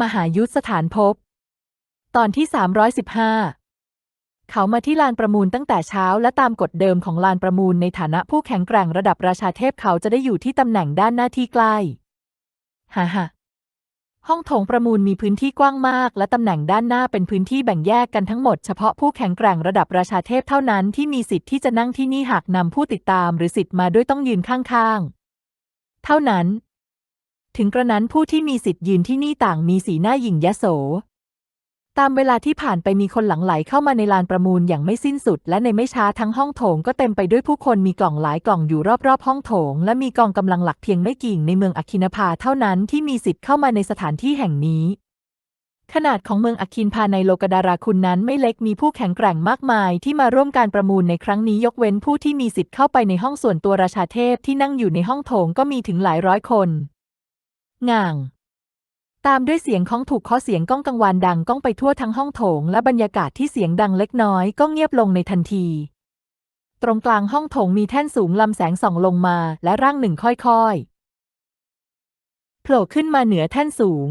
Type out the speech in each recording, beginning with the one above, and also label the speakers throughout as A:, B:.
A: มหายุทธสถานภพตอนที่ 315 เขามาที่ลานประมูลตั้งแต่เช้าและตามกฎเดิมของลานประมูลในฐานะผู้แข็งแกร่งระดับราชาเทพเขาจะได้อยู่ที่ตำแหน่งด้านหน้าที่ใกล้ฮ่าฮ่าห้องโถงประมูลมีพื้นที่กว้างมาก และตำแหน่งด้านหน้าเป็นพื้นที่แบ่งแยกกันทั้งหมดเฉพาะผู้แข็งแกร่งระดับราชาเทพเท่านั้นที่มีสิทธิ์ที่จะนั่งที่นี่หากนำผู้ติดตามหรือสิทธิ์มาด้วยต้องยืนข้างๆ เท่านั้น ถึงกระนั้นผู้ที่มีสิทธิ์ยืนที่นี่ต่างมีสีหน้าหยิ่งยโส ตามเวลาที่ผ่านไปมีคนหลั่งไหลเข้ามาในลานประมูลอย่างไม่สิ้นสุด และในไม่ช้าทั้งห้องโถงก็เต็มไปด้วยผู้คนมีกล่องหลายกล่องอยู่รอบๆ ห้องโถง และมีกองกำลังหลักเพียงไม่กี่ในเมืองอคินภาเท่านั้นที่มีสิทธิ์เข้ามาในสถานที่แห่งนี้ขนาดของเมืองอคินพาในโลกดาราคุณนั้นไม่เล็กมีผู้แข็งแกร่งมากมายที่มาร่วมการประมูลในครั้งนี้ยกเว้นผู้ที่มีสิทธิ์เข้าไปในห้องส่วนตัวราชาเทพที่นั่งอยู่ในห้องโถงก็มีถึงหลายร้อยคน ง่าง ตามด้วยเสียงของถูกเคาะเสียงก้องกังวานดังก้องไปทั่วทั้งห้องโถง และบรรยากาศที่เสียงดังเล็กน้อยก็เงียบลงในทันที ตรงกลางห้องโถงมีแท่นสูงลำแสงส่องลงมาและร่างหนึ่งค่อยๆโผล่ขึ้นมาเหนือแท่นสูง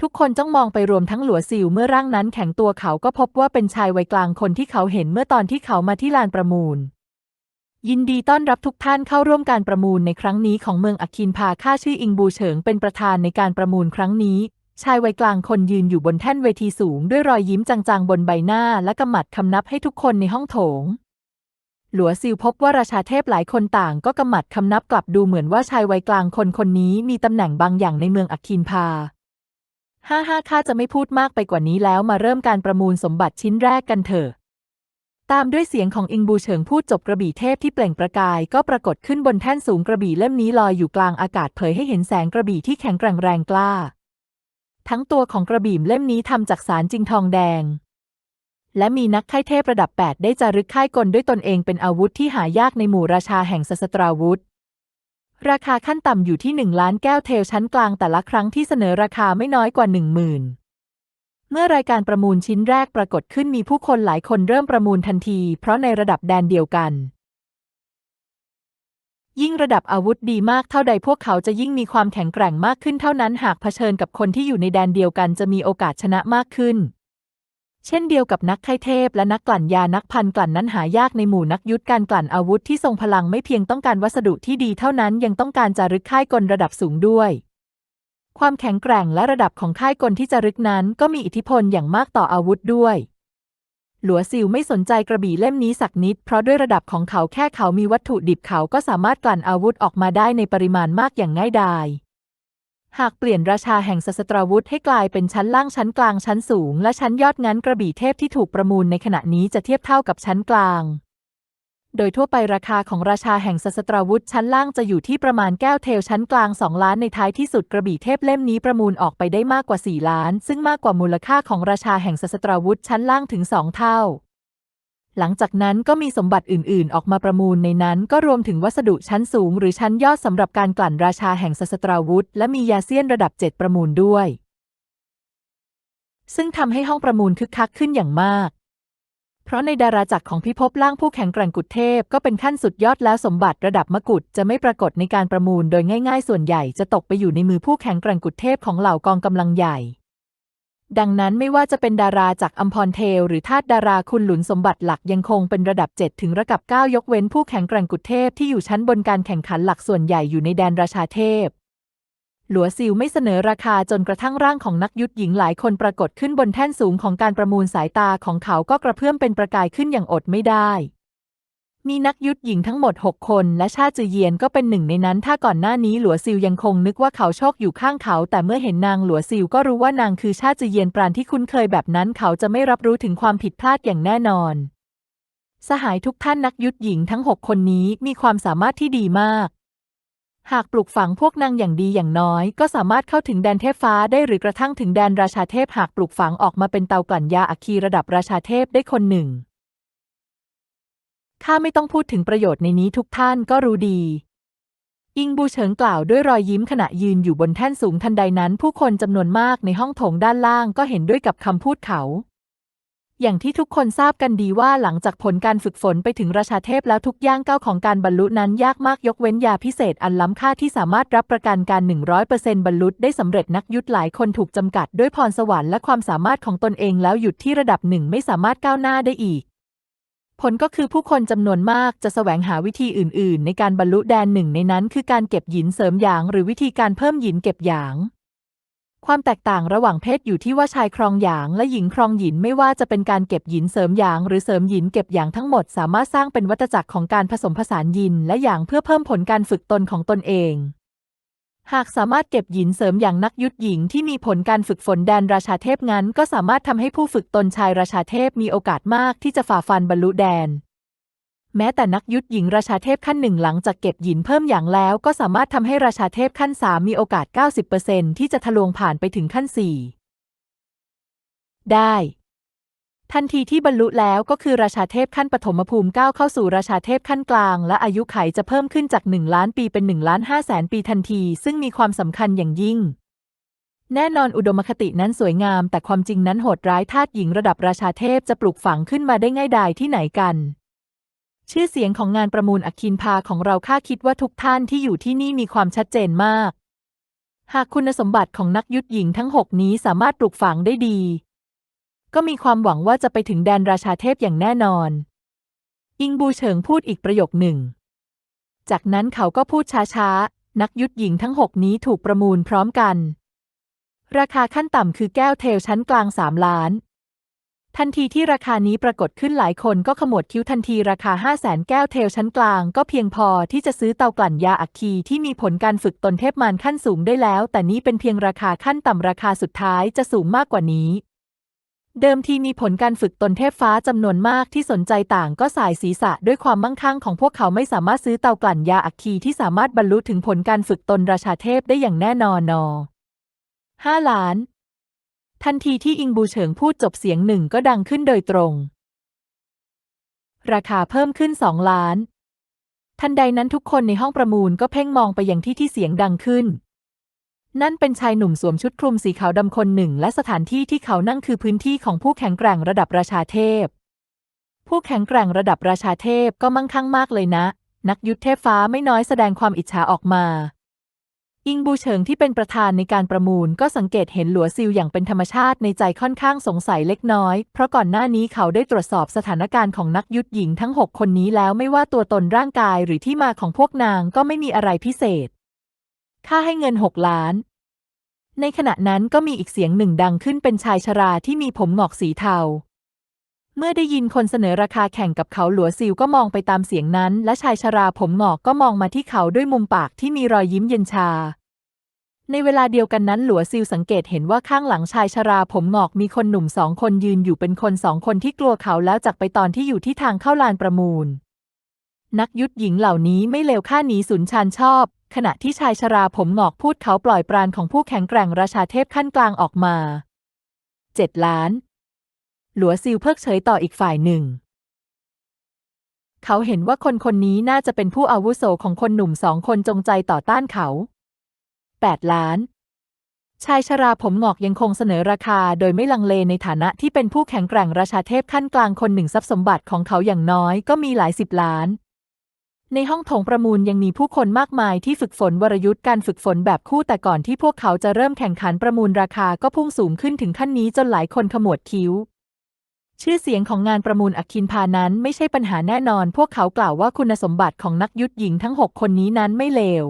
A: ทุกคนจ้องมองไปรวมทั้งหลัวซิวเมื่อร่างนั้นแข็งตัวเขาก็พบว่าเป็นชายวัยกลางคนที่เขาเห็นเมื่อตอนที่เขามาที่ลานประมูล ยินดีต้อนรับทุกท่านเข้าร่วมการประมูลในครั้งนี้ของเมืองอัคินพาข้าชื่ออิงบูเฉิงเป็นประธานในการประมูลครั้งนี้ ชายวัยกลางคนยืนอยู่บนแท่นเวทีสูง ด้วยรอยยิ้มจางๆ บนใบหน้า และกำหมัดคำนับให้ทุกคนในห้องโถง หลัวซิวพบว่าราชาเทพหลายคนต่างก็กำหมัดคำนับกลับดูเหมือนว่าชายวัยกลางคนคนนี้มีตำแหน่งบางอย่างในเมืองอัคินพาห้าห้าข้าจะไม่พูดมากไปกว่านี้แล้วมาเริ่มการประมูลสมบัติชิ้นแรกกันเถอะ ตามด้วยเสียงของอิงบูเฉิงพูดจบกระบี่เทพที่เปล่งประกายก็ปรากฏขึ้นบนแท่นสูงกระบี่เล่มนี้ลอยอยู่กลางอากาศเผยให้เห็นแสงกระบี่ที่แข็งแกร่งแรงกล้า ทั้งตัวของกระบี่เล่มนี้ทำจากสารจริงทองแดง และมีนักไข้เทพระดับ 8 ได้จารึกค่ายกลด้วยตนเองเป็นอาวุธที่หายากในหมู่ราชาแห่งสสตราวุธ ราคาขั้นต่ำอยู่ที่หนึ่งล้านแก้วเทลชั้นกลางแต่ละครั้งที่เสนอราคาไม่น้อยกว่าหนึ่งหมื่น เมื่อรายการประมูลชิ้นแรกปรากฏขึ้นมีผู้คนหลายคนเริ่มประมูลทันที เพราะในระดับแดนเดียวกัน ยิ่งระดับอาวุธดีมากเท่าใดพวกเขาจะยิ่งมีความแข็งแกร่งมากขึ้นเท่านั้นหากเผชิญกับคนที่อยู่ในแดนเดียวกันจะมีโอกาสชนะมากขึ้น เช่นเดียวกับนักไข้เทพและนักกลั่นยานักพันกลั่นนั้นหายากในหมู่นักยุทธการกลั่นอาวุธที่ทรงพลังไม่เพียงต้องการวัสดุที่ดีเท่านั้นยังต้องการจารึกค่ายกลระดับสูงด้วย ความแข็งแกร่งและระดับของค่ายกลที่จารึกนั้นก็มีอิทธิพลอย่างมากต่ออาวุธด้วย หลัวซิวไม่สนใจกระบี่เล่มนี้สักนิด เพราะด้วยระดับของเขาแค่เขามีวัตถุดิบเขาก็สามารถกลั่นอาวุธออกมาได้ในปริมาณมากอย่างง่ายดาย หากเปลี่ยนราชาแห่งสสตราวุธให้กลายเป็นชั้นล่างชั้นกลางชั้นสูง และชั้นยอดงั้นกระบี่เทพที่ถูกประมูลในขณะนี้จะเทียบเท่ากับชั้นกลาง โดยทั่วไปราคาของราชาแห่งสสตราวุธชั้นล่างจะอยู่ที่ประมาณแก้วเทลชั้นกลาง 2 ล้านในท้ายที่สุดกระบี่เทพเล่มนี้ประมูลออกไปได้มากกว่า 4 ล้าน ซึ่งมากกว่ามูลค่าของราชาแห่งสสตราวุธชั้นล่างถึง 2 เท่า หลังจากนั้นก็มีสมบัติอื่น ๆ ออกมาประมูลในนั้นก็รวมถึงวัสดุชั้นสูง หรือชั้นยอดสำหรับการกลั่นราชาแห่งสสตราวุธและมียาเซียนระดับ 7 ประมูลด้วย ซึ่งทำให้ห้องประมูลคึกคักขึ้นอย่างมาก เพราะในดาราจักรของพิภพล่างผู้แข็งแกร่งกุฎเทพก็เป็นขั้นสุดยอดแล้วสมบัติระดับมกุฎจะไม่ปรากฏในการประมูลโดยง่ายๆ ส่วนใหญ่จะตกไปอยู่ในมือผู้แข็งแกร่งกุฎเทพของเหล่ากองกำลังใหญ่ ดังนั้นไม่ว่าจะเป็นดาราจากอัมพรเทลหรือทาสดาราคุณหลุนสมบัติหลักยังคงเป็นระดับ 7 ถึงระดับ 9 ยกเว้นผู้แข็งแกร่งกุฎเทพที่อยู่ชั้นบนการแข่งขันหลักส่วนใหญ่อยู่ในแดนราชาเทพ หลัวซิวไม่เสนอราคาจนกระทั่งร่างของนักยุทธหญิงหลายคนปรากฏขึ้นบนแท่นสูงของการประมูลสายตาของเขาก็กระเพื่อมเป็นประกายขึ้นอย่างอดไม่ได้มีนักยุทธหญิงทั้งหมด 6 คน และชาจือเยียนก็เป็นหนึ่งในนั้น ถ้าก่อนหน้านี้หลัวซิวยังคงนึกว่าเขาโชคอยู่ข้างเขา แต่เมื่อเห็นนางหลัวซิวก็รู้ว่านางคือชาจือเยียนปราณที่คุ้นเคยแบบนั้น เขาจะไม่รับรู้ถึงความผิดพลาดอย่างแน่นอน สหายทุกท่านนักยุทธหญิงทั้ง 6 คนนี้มีความสามารถที่ดีมาก หากปลูกฝังพวกนางอย่างดีอย่างน้อย ก็สามารถเข้าถึงแดนเทพฟ้าได้หรือกระทั่งถึงแดนราชาเทพหากปลูกฝังออกมาเป็นเตากลั่นยาอัคคีระดับราชาเทพได้คนหนึ่งข้าไม่ต้องพูดถึงประโยชน์ในนี้ทุกท่านก็รู้ดี อิงบูเฉิงกล่าวด้วยรอยยิ้มขณะยืนอยู่บนแท่นสูงทันใดนั้น ผู้คนจำนวนมากในห้องโถงด้านล่างก็เห็นด้วยกับคำพูดเขา อย่างที่ทุกคนทราบกันดีว่าหลังจากผลการฝึกฝนไปถึงราชาเทพแล้วทุกย่างก้าวของการบรรลุนั้นยากมากยกเว้นยาพิเศษอันล้ำค่าที่สามารถรับประกันการ 100%บรรลุได้สำเร็จนักยุทธหลายคนถูกจำกัดด้วยพรสวรรค์และความสามารถของตนเองแล้วหยุดที่ระดับหนึ่งไม่สามารถก้าวหน้าได้อีก ผลก็คือผู้คนจำนวนมากจะแสวงหาวิธีอื่น ๆ ในการบรรลุแดนหนึ่งในนั้น คือการเก็บหยินเสริมหยาง หรือวิธีการเพิ่มหยินเก็บหยาง ความแตกต่างระหว่างเพศอยู่ที่ว่าชายครองหยางและหญิงครองหยินไม่ว่าจะเป็นการเก็บหยินเสริมหยาง หรือเสริมหยินเก็บหยางทั้งหมดสามารถสร้างเป็นวัฏจักรของการผสมผสานหยินและหยางเพื่อเพิ่มผลการฝึกตนของตนเอง หากสามารถเก็บหยินเสริมอย่างนักยุทธหญิงที่มีผลการฝึกฝนแดนราชาเทพงั้น ก็สามารถทำให้ผู้ฝึกตนชายราชาเทพมีโอกาสมากที่จะฝ่าฟันบรรลุแดน แม้แต่นักยุทธหญิงราชาเทพขั้นหนึ่งหลังจากเก็บหยินเพิ่มอย่างแล้ว ก็สามารถทำให้ราชาเทพขั้นสามมีโอกาส 90%ที่จะทะลวงผ่านไปถึงขั้นสี่ได้ ทันทีที่บรรลุแล้วก็คือราชาเทพขั้นปฐมภูมิก้าวเข้าสู่ราชาเทพขั้นกลาง และอายุไขจะเพิ่มขึ้นจาก 1 ล้านปีเป็น1ล้าน5แสนปีทันที ซึ่งมีความสำคัญอย่างยิ่งแน่นอนอุดมคตินั้นสวยงาม แต่ความจริงนั้นโหดร้ายทาสหญิงระดับราชาเทพจะปลูกฝังขึ้นมาได้ง่ายดายที่ไหนกัน ชื่อเสียงของงานประมูลอักคินพาของเราค่าคิดว่าทุกท่านที่อยู่ที่นี่มีความชัดเจนมาก หากคุณสมบัติของนักยุทธหญิงทั้งหกนี้สามารถปลูกฝังได้ดี ก็มีความหวังว่าจะไปถึงแดนราชาเทพอย่างแน่นอน อิงบูเฉิงพูดอีกประโยคหนึ่ง จากนั้นเขาก็พูดช้าๆ นักยุทธหญิงทั้งหกนี้ถูกประมูลพร้อมกัน ราคาขั้นต่ำคือแก้วเทลชั้นกลางสามล้าน ทันทีที่ราคานี้ปรากฏขึ้นหลายคนก็ขมวดคิ้วทันทีราคา 5 0 0แสนแก้วเทลชั้นกลางก็เพียงพอที่จะซื้อเตากลั่นยาอัคคีที่มีผลการฝึกตนเทพมารขั้นสูงได้แล้ว แต่นี้เป็นเพียงราคาขั้นต่ำราคาสุดท้ายจะสูงมากกว่านี้ เดิมทีมีผลการฝึกตนเทพฟ้าจำนวนมากที่สนใจต่างก็สายศีรษะด้วยความมั่งคั่งของพวกเขาไม่สามารถซื้อเตากลั่นยาอัคคีที่สามารถบรรลุถึงผลการฝึกตนราชาเทพได้อย่างแน่นอนนอห้าล้าน ทันทีที่อิงบูเฉิงพูดจบเสียงหนึ่งก็ดังขึ้นโดยตรง ราคาเพิ่มขึ้นสองล้าน ทันใดนั้นทุกคนในห้องประมูลก็เพ่งมองไปยังที่ที่เสียงดังขึ้น นั่นเป็นชายหนุ่มสวมชุดคลุมสีขาวดำคนหนึ่ง และสถานที่ที่เขานั่งคือพื้นที่ของผู้แข็งแกร่งระดับราชาเทพ ผู้แข็งแกร่งระดับราชาเทพก็มั่งคั่งมากเลยนะ นักยุทธเทพฟ้าไม่น้อยแสดงความอิจฉาออกมา อิงบูเฉิงที่เป็นประธานในการประมูลก็สังเกตเห็นหลัวซิลอย่างเป็นธรรมชาติในใจค่อนข้างสงสัยเล็กน้อย เพราะก่อนหน้านี้เขาได้ตรวจสอบสถานการณ์ของนักยุทธหญิงทั้ง 6 คนนี้แล้วไม่ว่าตัวตนร่างกายหรือที่มาของพวกนางก็ไม่มีอะไรพิเศษ ค่าให้เงิน 6 ล้าน ในขณะนั้นก็มีอีกเสียงหนึ่งดังขึ้นเป็นชายชราที่มีผมหงอกสีเทา เมื่อได้ยินคนเสนอราคาแข่งกับเขาหลัวซิลก็มองไปตามเสียงนั้น และชายชราผมหงอกก็มองมาที่เขาด้วยมุมปากที่มีรอยยิ้มเย็นชา ในเวลาเดียวกันนั้นหลัวซิลสังเกตเห็นว่าข้างหลังชายชราผมหงอกมีคนหนุ่มสองคนยืนอยู่เป็นคนสองคนที่กลัวเขาแล้วจากไปตอนที่อยู่ที่ทางเข้าลานประมูล นักยุทธหญิงเหล่านี้ไม่เลวค่าหนีสุนชานชอบ ขณะที่ชายชราผมหงอกพูดเขาปล่อยปราณของผู้แข็งแกร่งราชาเทพขั้นกลางออกมาเจ็ดล้าน หลัวซิลเพิกเฉยต่ออีกฝ่ายหนึ่ง เขาเห็นว่าคนคนนี้น่าจะเป็นผู้อาวุโสของคนหนุ่มสองคนจงใจต่อต้านเขาแปดล้าน ชายชราผมหงอกยังคงเสนอราคาโดยไม่ลังเลในฐานะที่เป็นผู้แข็งแกร่งราชาเทพขั้นกลางคนหนึ่งทรัพย์สมบัติของเขาอย่างน้อยก็มีหลายสิบล้านในห้องโถงประมูลยังมีผู้คนมากมายที่ฝึกฝนวรยุทธ์การฝึกฝนแบบคู่แต่ก่อนที่พวกเขาจะเริ่มแข่งขันประมูลราคาก็พุ่งสูงขึ้นถึงขั้นนี้จนหลายคนขมวดคิ้ว ชื่อเสียงของงานประมูลอักคินพานั้นไม่ใช่ปัญหาแน่นอน พวกเขากล่าวว่าคุณสมบัติของนักยุทธหญิงทั้งหกคนนี้นั้นไม่เลว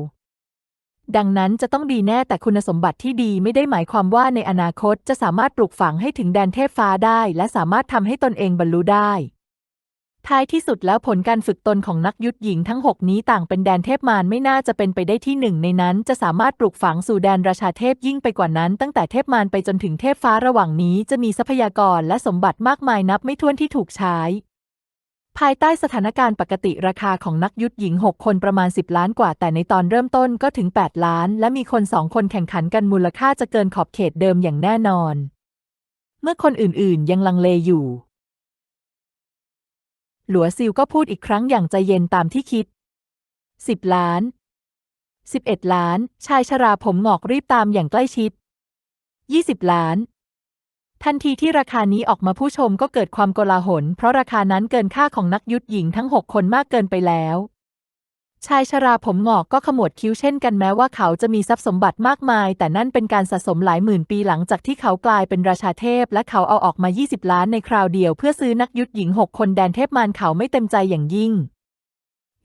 A: ดังนั้นจะต้องดีแน่แต่คุณสมบัติที่ดีไม่ได้หมายความว่าในอนาคตจะสามารถปลูกฝังให้ถึงแดนเทพฟ้าได้ และสามารถทำให้ตนเองบรรลุได้ ท้ายที่สุดแล้วผลการฝึกตนของนักยุทธหญิงทั้ง 6 นี้ต่างเป็นแดนเทพมารไม่น่าจะเป็นไปได้ที่หนึ่งในนั้น จะสามารถปลูกฝังสู่แดนราชาเทพยิ่งไปกว่านั้น ตั้งแต่เทพมารไปจนถึงเทพฟ้าระหว่างนี้จะมีทรัพยากรและสมบัติมากมายนับไม่ถ้วนที่ถูกใช้ ภายใต้สถานการณ์ปกติราคาของนักยุทธหญิง 6 คนประมาณ 10 ล้านกว่า แต่ในตอนเริ่มต้นก็ถึง 8 ล้าน และมีคนสองคนแข่งขันกันมูลค่าจะเกินขอบเขตเดิมอย่างแน่นอน เมื่อคนอื่นๆ ยังลังเลอยู่ หลัวซิลก็พูดอีกครั้งอย่างใจเย็นตามที่คิดสิบล้านสิบเอ็ดล้าน ชายชราผมหงอกรีบตามอย่างใกล้ชิดยี่สิบล้าน ทันทีที่ราคานี้ออกมาผู้ชมก็เกิดความโกลาหล เพราะราคานั้นเกินค่าของนักยุทธหญิงทั้งหกคนมากเกินไปแล้ว ชายชราผมหงอกก็ขมวดคิ้วเช่นกันแม้ว่าเขาจะมีทรัพย์สมบัติมากมาย แต่นั่นเป็นการสะสมหลายหมื่นปีหลังจากที่เขากลายเป็นราชาเทพ และเขาเอาออกมา 20 ล้านในคราวเดียว เพื่อซื้อนักยุทธหญิงหกคนแดนเทพมารเขาไม่เต็มใจอย่างยิ่ง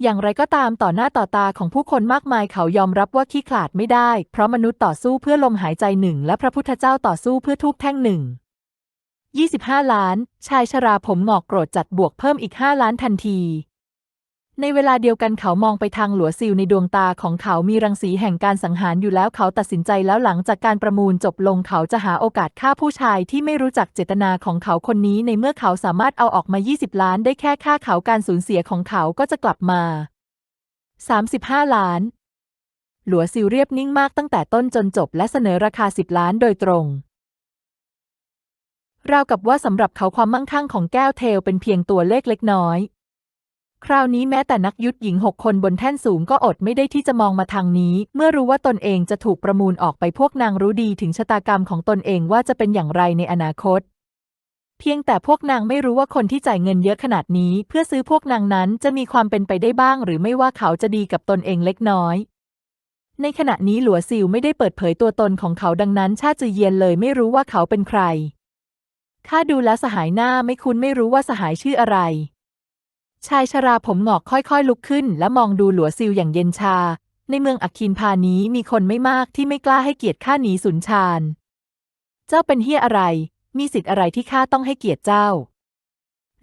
A: อย่างไรก็ตามต่อหน้าต่อตาของผู้คนมากมายเขายอมรับว่าขี้ขลาดไม่ได้ เพราะมนุษย์ต่อสู้เพื่อลมหายใจหนึ่งและพระพุทธเจ้าต่อสู้เพื่อทูบแท่งหนึ่ง25 ล้าน ชายชราผมหงอกโกรธจัดบวกเพิ่มอีก 5 ล้านทันที ในเวลาเดียวกันเขามองไปทางหลัวซิลในดวงตาของเขามีรังสีแห่งการสังหารอยู่แล้วเขาตัดสินใจแล้วหลังจากการประมูลจบลงเขาจะหาโอกาสฆ่าผู้ชายที่ไม่รู้จักเจตนาของเขาคนนี้ในเมื่อเขาสามารถเอาออกมา 20 ล้านได้แค่ค่าเขาการสูญเสียของเขาก็จะกลับมา 35 ล้าน หลัวซิลเรียบนิ่งมากตั้งแต่ต้นจนจบและเสนอราคา 10 ล้านโดยตรงราวกับว่าสำหรับเขาความมั่งคั่งของแก้วเทลเป็นเพียงตัวเลขเล็กน้อย คราวนี้แม้แต่นักยุทธหญิงหกคนบนแท่นสูงก็อดไม่ได้ที่จะมองมาทางนี้ เมื่อรู้ว่าตนเองจะถูกประมูลออกไปพวกนางรู้ดีถึงชะตากรรมของตนเองว่าจะเป็นอย่างไรในอนาคต เพียงแต่พวกนางไม่รู้ว่าคนที่จ่ายเงินเยอะขนาดนี้ เพื่อซื้อพวกนางนั้นจะมีความเป็นไปได้บ้าง หรือไม่ว่าเขาจะดีกับตนเองเล็กน้อย ในขณะนี้หลัวซิวไม่ได้เปิดเผยตัวตนของเขาดังนั้น ชาจือเยียนเลยไม่รู้ว่าเขาเป็นใครข้าดูแลสหายหน้าไม่คุ้นไม่รู้ว่าสหายชื่ออะไร ชายชราผมหงอกค่อยๆ ลุกขึ้น และมองดูหลัวซิวอย่างเย็นชา ในเมืองอักคินพานี้มีคนไม่มากที่ไม่กล้าให้เกียรติข้าหนีสุนชาน เจ้าเป็นเฮียอะไร มีสิทธิ์อะไรที่ข้าต้องให้เกียรติเจ้า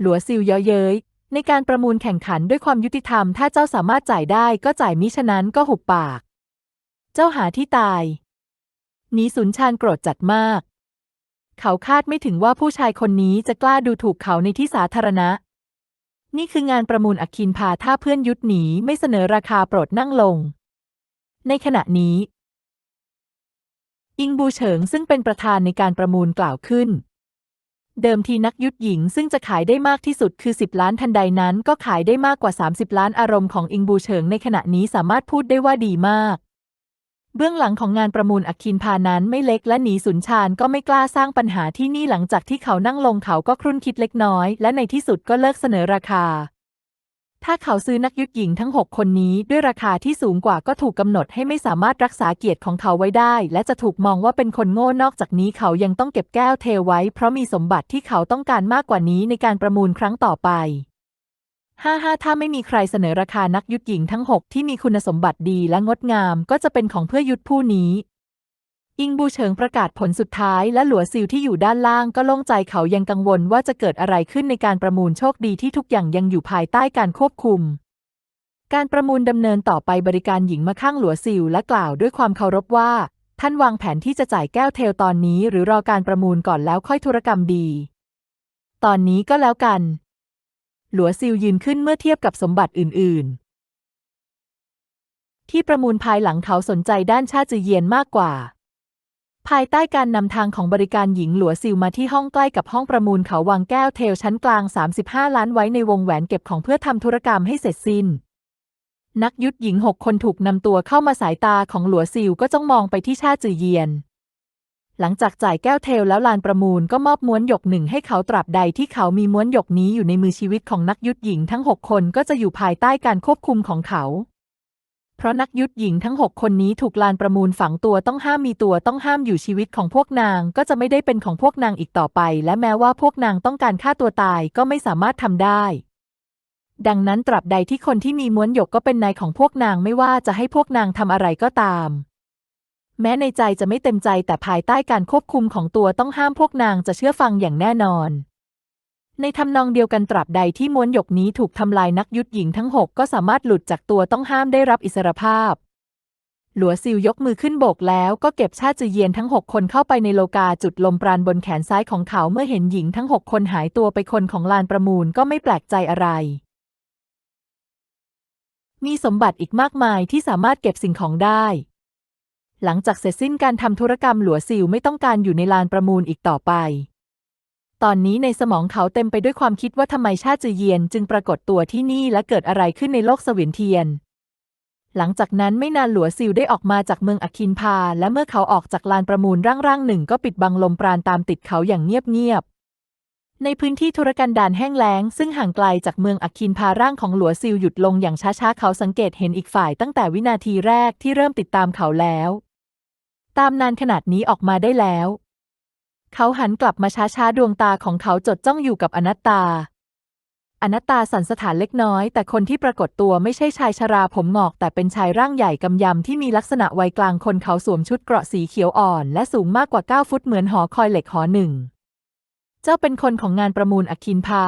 A: หลัวซิวเย้อเย้ยในการประมูลแข่งขันด้วยความยุติธรรม ถ้าเจ้าสามารถจ่ายได้ก็จ่ายมิฉะนั้นก็หุบปาก เจ้าหาที่ตายหนีสุนชานโกรธจัดมาก เขาคาดไม่ถึงว่าผู้ชายคนนี้จะกล้าดูถูกเขาในที่สาธารณะ นี่คืองานประมูลอคินพาถ้าเพื่อนยุทธหนีไม่เสนอราคาโปรดนั่งลง ในขณะนี้ อิงบูเฉิงซึ่งเป็นประธานในการประมูลกล่าวขึ้น เดิมทีนักยุทธหญิงซึ่งจะขายได้มากที่สุดคือ 10 ล้านทันใดนั้นก็ขายได้มากกว่า 30 ล้านอารมณ์ของอิงบูเฉิงในขณะนี้สามารถพูดได้ว่าดีมาก เบื้องหลังของงานประมูลอักคินพานั้นไม่เล็กและหนีสุนชานก็ไม่กล้าสร้างปัญหาที่นี่หลังจากที่เขานั่งลงเขาก็ครุ่นคิดเล็กน้อย และในที่สุดก็เลิกเสนอราคา ถ้าเขาซื้อนักยุทธหญิงทั้ง 6 คนนี้ด้วยราคาที่สูงกว่าก็ถูกกำหนดให้ไม่สามารถรักษาเกียรติของเขาไว้ได้ และจะถูกมองว่าเป็นคนโง่นอกจากนี้เขายังต้องเก็บแก้วเทไว้ เพราะมีสมบัติที่เขาต้องการมากกว่านี้ในการประมูลครั้งต่อไป ห้าห้าถ้าไม่มีใครเสนอราคานักยุทธหญิงทั้ง 6 ที่มีคุณสมบัติดีและงดงามก็จะเป็นของเพื่อยุทธผู้นี้ อิงบูเฉิงประกาศผลสุดท้ายและหลัวซิลที่อยู่ด้านล่างก็โล่งใจเขายังกังวลว่าจะเกิดอะไรขึ้นในการประมูลโชคดีที่ทุกอย่างยังอยู่ภายใต้การควบคุม การประมูลดำเนินต่อไปบริการหญิงมาข้างหลัวซิลและกล่าวด้วยความเคารพว่า ท่านวางแผนที่จะจ่ายแก้วเทลตอนนี้ หรือรอการประมูลก่อนแล้วค่อยธุรกรรมดี ตอนนี้ก็แล้วกัน หลัวซิลยืนขึ้นเมื่อเทียบกับสมบัติอื่น ๆ ที่ประมูลภายหลังเขาสนใจด้านชาติจือเยียนมากกว่า ภายใต้การนำทางของบริการหญิงหลัวซิลมาที่ห้องใกล้กับห้องประมูลเขาวางแก้วเทลชั้นกลาง 35 ล้านไว้ในวงแหวนเก็บของเพื่อทำธุรกรรมให้เสร็จสิ้น นักยุทธหญิงหกคนถูกนำตัวเข้ามาสายตาของหลัวซิลก็จ้องมองไปที่ชาติจือเยียน หลังจากจ่ายแก้วเทลแล้วลานประมูลก็มอบม้วนหยกหนึ่งให้เขาตราบใดที่เขามีม้วนหยกนี้อยู่ในมือชีวิตของนักยุทธหญิงทั้งหกคนก็จะอยู่ภายใต้การควบคุมของเขา เพราะนักยุทธหญิงทั้งหกคนนี้ถูกลานประมูลฝังตัวต้องห้ามมีตัวต้องห้ามอยู่ชีวิตของพวกนางก็จะไม่ได้เป็นของพวกนางอีกต่อไป และแม้ว่าพวกนางต้องการฆ่าตัวตายก็ไม่สามารถทำได้ดังนั้นตราบใดที่คนที่มีม้วนหยกก็เป็นนายของพวกนางไม่ว่าจะให้พวกนางทำอะไรก็ตาม แม้ในใจจะไม่เต็มใจแต่ภายใต้การควบคุมของตัวต้องห้ามพวกนางจะเชื่อฟังอย่างแน่นอน ในทำนองเดียวกันตราบใดที่ม้วนหยกนี้ถูกทำลายนักยุทธหญิงทั้งหกก็สามารถหลุดจากตัวต้องห้ามได้รับอิสรภาพ หลัวซิลยกมือขึ้นโบกแล้วก็เก็บชาติจือเยียนทั้งหกคนเข้าไปในโลกาจุดลมปราณบนแขนซ้ายของเขาเมื่อเห็นหญิงทั้งหกคนหายตัวไปคนของลานประมูลก็ไม่แปลกใจอะไรมีสมบัติอีกมากมายที่สามารถเก็บสิ่งของได้ หลังจากเสร็จสิ้นการทำธุรกรรมหลัวซิลไม่ต้องการอยู่ในลานประมูลอีกต่อไป ตอนนี้ในสมองเขาเต็มไปด้วยความคิดว่าทำไมชาติจือเยียนจึงปรากฏตัวที่นี่และเกิดอะไรขึ้นในโลกเสวียนเทียน หลังจากนั้นไม่นานหลัวซิลได้ออกมาจากเมืองอคินพา และเมื่อเขาออกจากลานประมูลร่างๆหนึ่งก็ปิดบังลมปราณตามติดเขาอย่างเงียบๆในพื้นที่ธุรกันดารแห้งแล้ง ซึ่งห่างไกลจากเมืองอคินพาร่างของหลัวซิลหยุดลงอย่างช้าๆเขาสังเกตเห็นอีกฝ่ายตั้งแต่วินาทีแรกที่เริ่มติดตามเขาแล้ว ตามนานขนาดนี้ออกมาได้แล้ว เขาหันกลับมาช้าๆ ดวงตาของเขาจดจ้องอยู่กับอนัตตา อนัตตาสันสถานเล็กน้อย แต่คนที่ปรากฏตัวไม่ใช่ชายชราผมหงอก แต่เป็นชายร่างใหญ่กำยำที่มีลักษณะวัยกลางคนเขาสวมชุดเกราะสีเขียวอ่อน และสูงมากกว่า 9 ฟุตเหมือนหอคอยเหล็กหอหนึ่ง เจ้าเป็นคนของงานประมูลอคินพา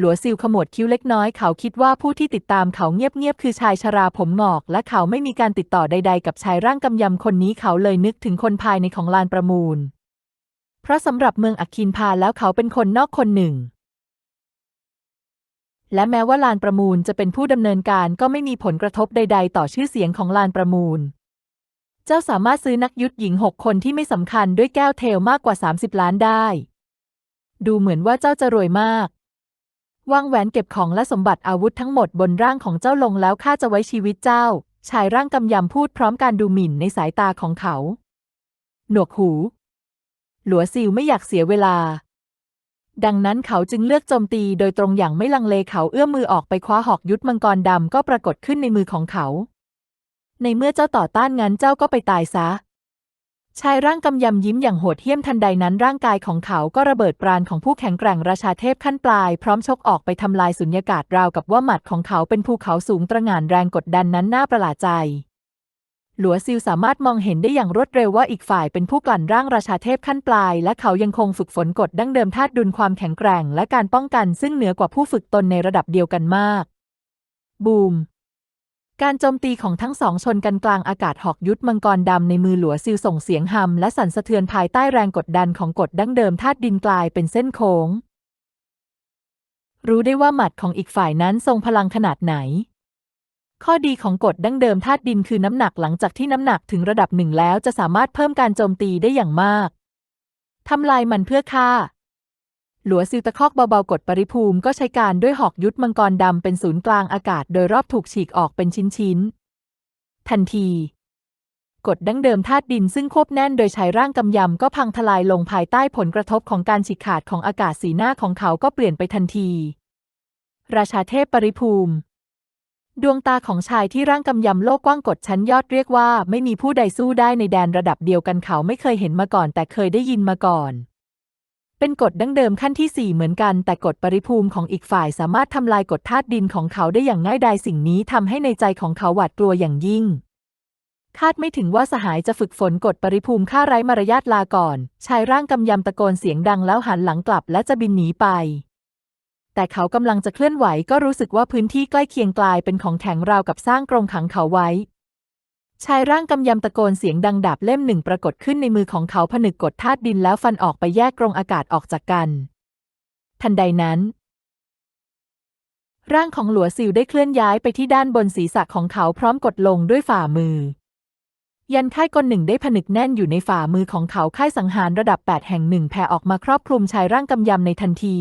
A: หลัวซิลขมวดคิ้วเล็กน้อยเขาคิดว่าผู้ที่ติดตามเขาเงียบๆคือชายชราผมหงอก และเขาไม่มีการติดต่อใด ๆ กับชายร่างกำยำคนนี้เขาเลยนึกถึงคนภายในของลานประมูล เพราะสำหรับเมืองอัคินพาแล้วเขาเป็นคนนอกคนหนึ่ง และแม้ว่าลานประมูลจะเป็นผู้ดำเนินการก็ไม่มีผลกระทบใด ๆ ต่อชื่อเสียงของลานประมูล เจ้าสามารถซื้อนักยุทธหญิงหกคนที่ไม่สำคัญด้วยแก้วเทลมากกว่า 30 ล้านได้ ดูเหมือนว่าเจ้าจะรวยมาก วางแหวนเก็บของและสมบัติอาวุธทั้งหมดบนร่างของเจ้าลงแล้วข้าจะไว้ชีวิตเจ้า ชายร่างกำยำพูดพร้อมการดูหมิ่นในสายตาของเขา หนวกหู หลัวซิลไม่อยากเสียเวลา ดังนั้นเขาจึงเลือกโจมตีโดยตรงอย่างไม่ลังเลเขาเอื้อมมือออกไปคว้าหอกยุทธมังกรดำก็ปรากฏขึ้นในมือของเขา ในเมื่อเจ้าต่อต้านงั้นเจ้าก็ไปตายซะ ชายร่างกำยำยิ้มอย่างโหดเหี้ยมทันใดนั้นร่างกายของเขาก็ระเบิดปราณของผู้แข็งแกร่งราชาเทพขั้นปลาย พร้อมชกออกไปทำลายสุญญากาศราวกับว่าหมัดของเขาเป็นภูเขาสูงตระหง่านแรงกดดันนั้นน่าประหลาดใจ หลัวซิลสามารถมองเห็นได้อย่างรวดเร็วว่าอีกฝ่ายเป็นผู้กลั่นร่างราชาเทพขั้นปลาย และเขายังคงฝึกฝนกฎดั้งเดิมธาตุดุลความแข็งแกร่ง และการป้องกันซึ่งเหนือกว่าผู้ฝึกตนในระดับเดียวกันมาก บูม การโจมตีของทั้งสองชนกันกลางอากาศหอกยุทธมังกรดำในมือหลัวซิลส่งเสียงหำและสั่นสะเทือนภายใต้แรงกดดันของกฎดั้งเดิมธาตุดินกลายเป็นเส้นโค้ง รู้ได้ว่าหมัดของอีกฝ่ายนั้นทรงพลังขนาดไหน ข้อดีของกฎดั้งเดิมธาตุดินคือน้ำหนักหลังจากที่น้ำหนักถึงระดับหนึ่งแล้วจะสามารถเพิ่มการโจมตีได้อย่างมากทำลายมันเพื่อฆ่า หลัวซิลตะคอกเบาๆกดปริภูมิก็ใช้การด้วยหอกยุทธมังกรดำเป็นศูนย์กลางอากาศโดยรอบถูกฉีกออกเป็นชิ้นๆ ทันทีกฎดั้งเดิมธาตุดินซึ่งควบแน่นโดยใช้ร่างกำยำก็พังทลายลงภายใต้ผลกระทบของการฉีกขาดของอากาศสีหน้าของเขาก็เปลี่ยนไปทันที ราชาเทพปริภูมิ ดวงตาของชายที่ร่างกำยำโลกกว้างกดชั้นยอดเรียกว่า ไม่มีผู้ใดสู้ได้ในแดนระดับเดียวกันเขาไม่เคยเห็นมาก่อนแต่เคยได้ยินมาก่อน เป็นกฎดั้งเดิมขั้นที่ 4 เหมือนกัน แต่กฎปริภูมิของอีกฝ่ายสามารถทำลายกฎธาตุดินของเขาได้อย่างง่ายดายสิ่งนี้ทำให้ในใจของเขาหวาดกลัวอย่างยิ่ง คาดไม่ถึงว่าสหายจะฝึกฝนกฎปริภูมิฆ่าไร้มารยาทลาก่อน ชายร่างกำยำตะโกนเสียงดังแล้วหันหลังกลับและจะบินหนีไป แต่เขากำลังจะเคลื่อนไหวก็รู้สึกว่าพื้นที่ใกล้เคียงกลายเป็นของแข็งราวกับสร้างกรงขังเขาไว้ ชายร่างกำยำตะโกนเสียงดังดาบเล่มหนึ่งปรากฏขึ้นในมือของเขาผนึกกดธาตุดินแล้วฟันออกไปแยกกรงอากาศออกจากกัน ทันใดนั้น ร่างของหลัวซิลได้เคลื่อนย้ายไปที่ด้านบนศีรษะของเขาพร้อมกดลงด้วยฝ่ามือ ยันค่ายกลหนึ่งได้ผนึกแน่นอยู่ในฝ่ามือของเขาค่ายสังหารระดับ 8 แห่งหนึ่งแผ่ออกมาครอบคลุมชายร่างกำยำในทันที